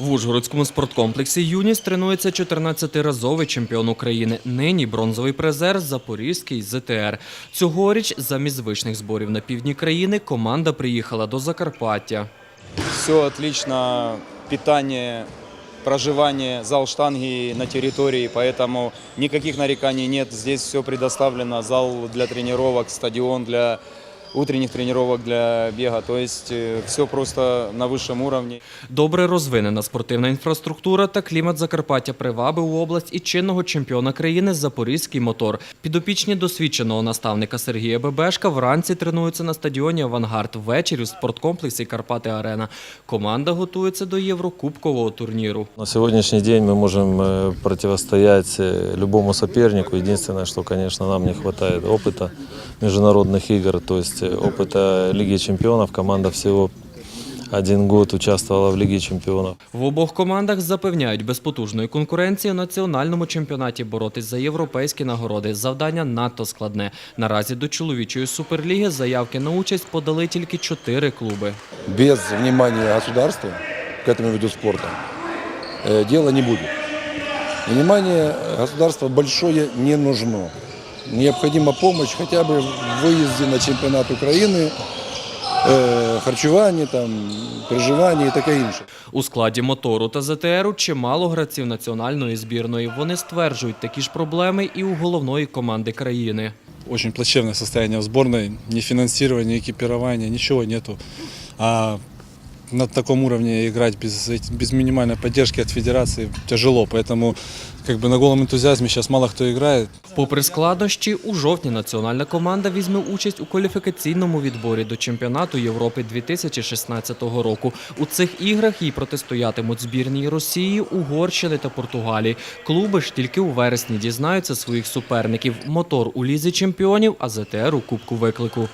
В Ужгородському спорткомплексі Юніс тренується 14-разовий чемпіон України. Нині бронзовий призер Запорізький ЗТР. Цьогоріч замість звичних зборів на півдні країни команда приїхала до Закарпаття. Все отлично, питание, проживание, зал штанги на территории, поэтому никаких нареканий нет. Здесь все предоставлено, зал для тренировок, стадион для утренних тренировок для бега. То есть все просто на высшем уровне. Добре розвинена спортивна інфраструктура та клімат Закарпаття привабив у область і чинного чемпіона країни Запорізький мотор. Підопічні досвідченого наставника Сергія Бебешка вранці тренуються на стадіоні Авангард. Ввечері у спорткомплексі Карпати Арена. Команда готується до Єврокубкового турніру. На сегодняшний день мы можем э, противостоять э, любому сопернику. Единственное, что, конечно, нам не хватает опыта международных игр, то есть э, опыта Лиги чемпионов. Команда всего один год участвовала в Лиге чемпионов. В обох командах запевняють без потужної конкуренції у національному чемпіонаті боротись за європейські нагороди. Завдання надто складне. Наразі до чоловічої суперліги заявки на участь подали тільки чотири клуби. без внимания государства к этому виду спорта э, дела не будет. Внимание государства большое не нужно. Необходима помощь хотя бы в выезде на чемпионат Украины, э, харчевание, там, проживание и таке інше. У складі мотору та ЗТРу чимало гравців національної збірної. Вони стверджують такі ж проблеми і у головної команди країни. очень плачевное состояние в сборной, ни финансирования, ни экипирования, ничего нету. А на таком уровне играть без, эти- без минимальной поддержки от федерации тяжело, поэтому как бы на голом энтузиазме сейчас мало кто играет. Попри складнощі, у жовтні національна команда візьме участь у кваліфікаційному відборі до чемпіонату Європи 2016 року. У цих іграх їй протистоятимуть збірні Росії, Угорщини та Португалії. Клуби ж тільки у вересні дізнаються своїх суперників. Мотор у лізі чемпіонів, а ЗТР у Кубку виклику.